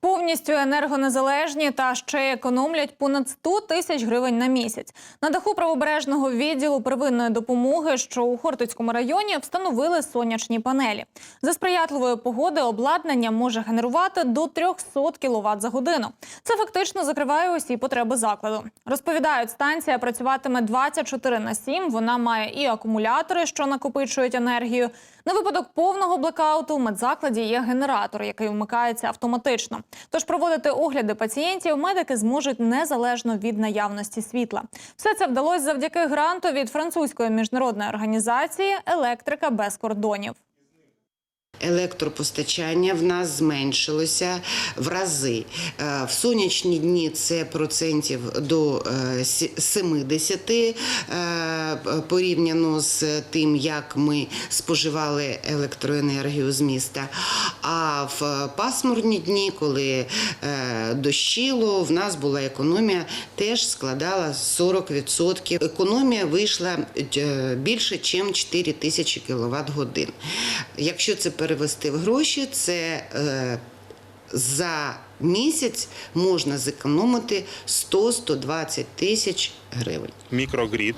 Повністю енергонезалежні та ще економлять понад 100 тисяч гривень на місяць. На даху правобережного відділу первинної допомоги, що у Хортицькому районі, встановили сонячні панелі. За сприятливої погоди обладнання може генерувати до 300 кВт за годину. Це фактично закриває усі потреби закладу. Розповідають, станція працюватиме 24 на 7. Вона має і акумулятори, що накопичують енергію. На випадок повного блекауту в медзакладі є генератор, який вмикається автоматично. Тож проводити огляди пацієнтів медики зможуть незалежно від наявності світла. Все це вдалося завдяки гранту від французької міжнародної організації Електрика без кордонів. Електропостачання в нас зменшилося в рази. Е, В сонячні дні це процентів до е, 70 е, порівняно з тим, як ми споживали електроенергію з міста. А в пасмурні дні, коли е, дощило, в нас була економія, теж складала 40%. Економія вийшла е, більше, ніж 4 тисячі кВт годин. Якщо це перевести в гроші, це е, за місяць можна зекономити 100-120 тисяч гривень. Мікрогрід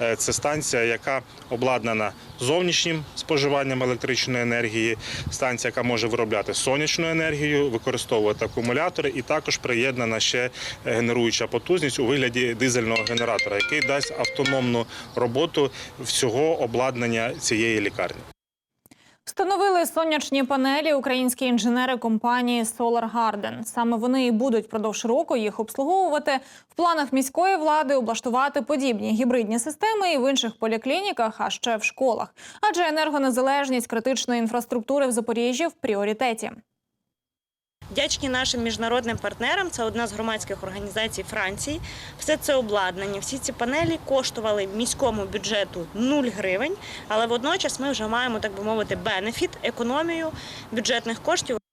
Е, це станція, яка обладнана зовнішнім споживанням електричної енергії, станція, яка може виробляти сонячну енергію, використовувати акумулятори, і також приєднана ще генеруюча потужність у вигляді дизельного генератора, який дасть автономну роботу всього обладнання цієї лікарні. Встановили сонячні панелі українські інженери компанії Solar Garden. Саме вони і будуть впродовж року їх обслуговувати. В планах міської влади облаштувати подібні гібридні системи і в інших поліклініках, а ще в школах. Адже енергонезалежність критичної інфраструктури в Запоріжжі в пріоритеті. Вдячні нашим міжнародним партнерам. Це одна з громадських організацій Франції. Все це обладнання, всі ці панелі коштували міському бюджету 0 гривень, але водночас ми вже маємо, так би мовити, бенефіт, економію бюджетних коштів.